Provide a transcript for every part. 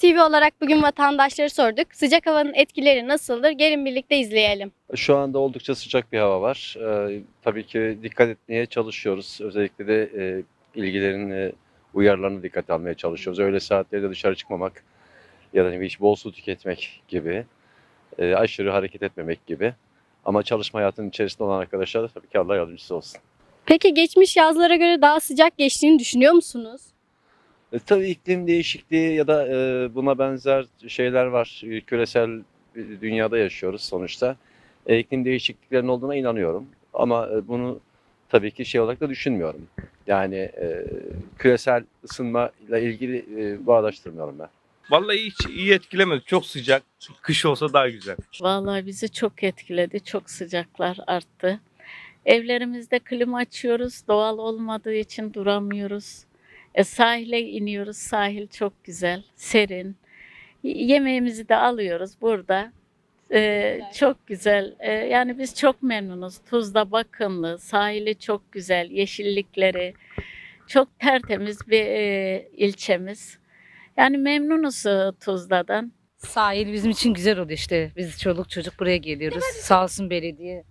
TV olarak bugün vatandaşları sorduk. Sıcak havanın etkileri nasıldır? Gelin birlikte izleyelim. Şu anda oldukça sıcak bir hava var. Ee, tabii ki dikkat etmeye çalışıyoruz. Özellikle de e, ilgilerin e, uyarılarını dikkate almaya çalışıyoruz. Öğle saatlerde dışarı çıkmamak ya da hiç bol su tüketmek gibi, e, aşırı hareket etmemek gibi. Ama çalışma hayatının içerisinde olan arkadaşlar da tabii ki Allah yardımcısı olsun. Peki geçmiş yazlara göre daha sıcak geçtiğini düşünüyor musunuz? E, tabii iklim değişikliği ya da e, buna benzer şeyler var. E, Küresel bir dünyada yaşıyoruz sonuçta. E, iklim değişikliklerinin olduğuna inanıyorum. Ama e, bunu tabii ki şey olarak da düşünmüyorum. Yani e, küresel ısınma ile ilgili e, bağdaştırmıyorum ben. Vallahi hiç iyi etkilemedi. Çok sıcak. Kış olsa daha güzel. Vallahi bizi çok etkiledi. Çok sıcaklar arttı. Evlerimizde klima açıyoruz. Doğal olmadığı için duramıyoruz. E, sahile iniyoruz. Sahil çok güzel, serin. Yemeğimizi de alıyoruz burada. E, çok güzel. E, yani biz çok memnunuz. Tuzla bakımlı, sahili çok güzel, yeşillikleri. Çok tertemiz bir e, ilçemiz. Yani memnunuz e, Tuzla'dan. Sahil bizim için güzel oldu işte. Biz çoluk çocuk buraya geliyoruz. Sağ olsun belediye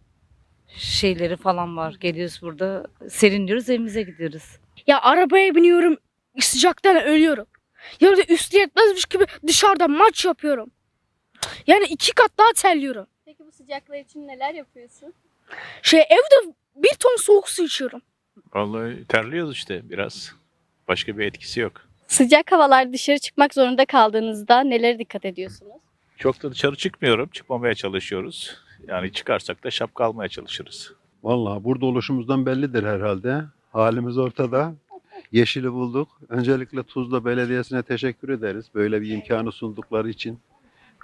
şeyleri falan var. Geliyoruz burada serinliyoruz evimize gidiyoruz. Ya arabaya biniyorum sıcaktan ölüyorum. Ya da üstü yetmezmiş gibi dışarıda maç yapıyorum. Yani iki kat daha terliyorum. Peki bu sıcaklar için neler yapıyorsun? Şey evde bir ton soğuk su içiyorum. Vallahi terliyoruz işte biraz. Başka bir etkisi yok. Sıcak havalar dışarı çıkmak zorunda kaldığınızda nelere dikkat ediyorsunuz? Çok da dışarı çıkmıyorum. Çıkmamaya çalışıyoruz. Yani çıkarsak da şapka almaya çalışırız. Vallahi burada oluşumuzdan bellidir herhalde. Halimiz ortada. Yeşili bulduk. Öncelikle Tuzla Belediyesi'ne teşekkür ederiz. Böyle bir imkanı sundukları için.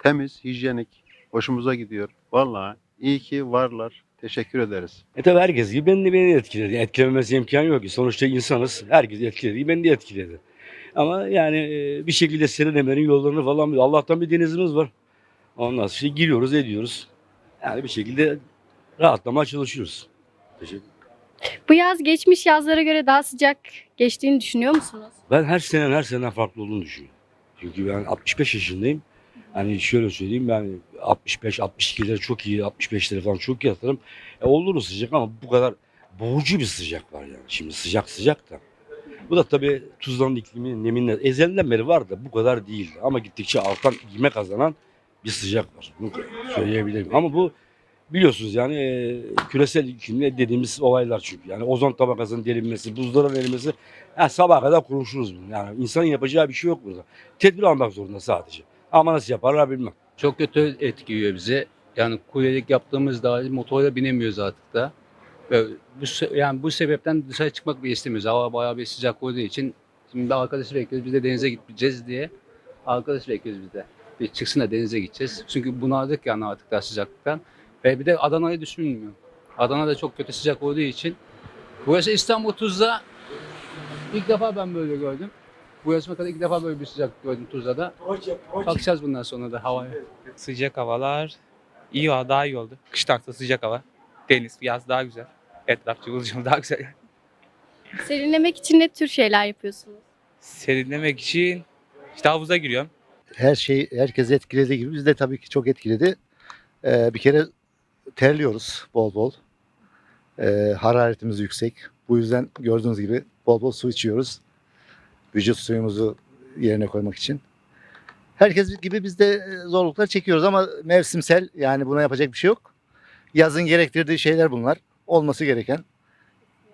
Temiz, hijyenik, hoşumuza gidiyor. Vallahi iyi ki varlar. Teşekkür ederiz. E tabi herkes gibi beni de beni etkiledi. Etkilememesi imkan yok ki. Sonuçta insanız. Herkes etkiledi. Beni de etkiledi. Ama yani e, bir şekilde serinlemenin yollarını falan biliyor. Allah'tan bir denizimiz var. Ondan sonra giriyoruz ediyoruz. Yani bir şekilde rahatlamaya çalışıyoruz. Teşekkür Bu yaz geçmiş yazlara göre daha sıcak geçtiğini düşünüyor musunuz? Ben her sene her sene farklı olduğunu düşünüyorum. Çünkü ben 65 yaşındayım. Hani şöyle söyleyeyim ben 65 62'lere çok iyi 65'lere falan çok iyi atarım. E olur sıcak ama bu kadar boğucu bir sıcak var yani. Şimdi sıcak sıcak da. Bu da tabii Tuzla'nın iklimi neminle ezelden beri var da bu kadar değildi. Ama gittikçe artan ilme kazanan bir sıcak var. Bunu söyleyebilirim. Ama bu biliyorsunuz yani e, küresel iklimle dediğimiz olaylar çünkü. Yani ozon tabakasının delinmesi, buzların erimesi ha, sabaha kadar konuşuruz bunu. Yani insanın yapacağı bir şey yok burada. Tedbir almak zorunda sadece. Ama nasıl yaparlar bilmem. Çok kötü etkiliyor bizi. Yani kuryelik yaptığımız dahil motorla binemiyoruz artık da. Ve bu, yani bu sebepten dışarı çıkmak bile istemiyoruz. Hava bayağı bir sıcak olduğu için. Şimdi arkadaşı bekliyoruz. Biz de denize gideceğiz diye. Arkadaş bekliyoruz biz de. Bir çıksın da denize gideceğiz. Çünkü bunaldık yani artık da sıcaklıktan. Ve bir de Adana'yı düşünmüyor. Adana da çok kötü sıcak olduğu için. Burası İstanbul Tuzla. İlk defa ben böyle gördüm. Bu yaşıma kadar ilk defa böyle bir sıcak gördüm Tuzla'da. Bakacağız bundan sonra da havaya. Sıcak havalar iyi var, daha iyi oldu. Kıştan sonra sıcak hava. Deniz, yaz daha güzel. Etraf cıvıl cıvıl daha güzel. Serinlemek için ne tür şeyler yapıyorsunuz? Serinlemek için işte havuza giriyorum. Her şey herkesi etkilediği gibi biz de tabii ki çok etkiledi. Ee, bir kere terliyoruz bol bol. Ee, hararetimiz yüksek. Bu yüzden gördüğünüz gibi bol bol su içiyoruz. Vücut suyumuzu yerine koymak için. Herkes gibi biz de e, zorluklar çekiyoruz ama mevsimsel yani buna yapacak bir şey yok. Yazın gerektirdiği şeyler bunlar. Olması gereken.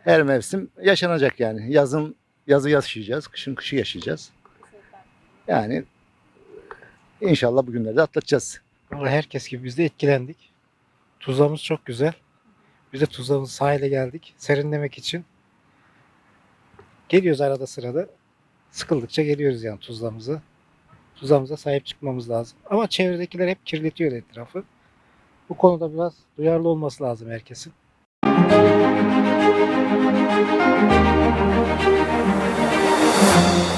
Her mevsim yaşanacak yani. Yazın yazı yaşayacağız, kışın kışı yaşayacağız. Yani İnşallah bugünlerde atlatacağız. Valla herkes gibi biz de etkilendik. Tuzlamız çok güzel. Biz de Tuzla'nın sahile geldik serinlemek için. Geliyoruz arada sırada. Sıkıldıkça geliyoruz yani Tuzla'mıza. Tuzla'mıza sahip çıkmamız lazım. Ama çevredekiler hep kirletiyor etrafı. Bu konuda biraz duyarlı olması lazım herkesin. Müzik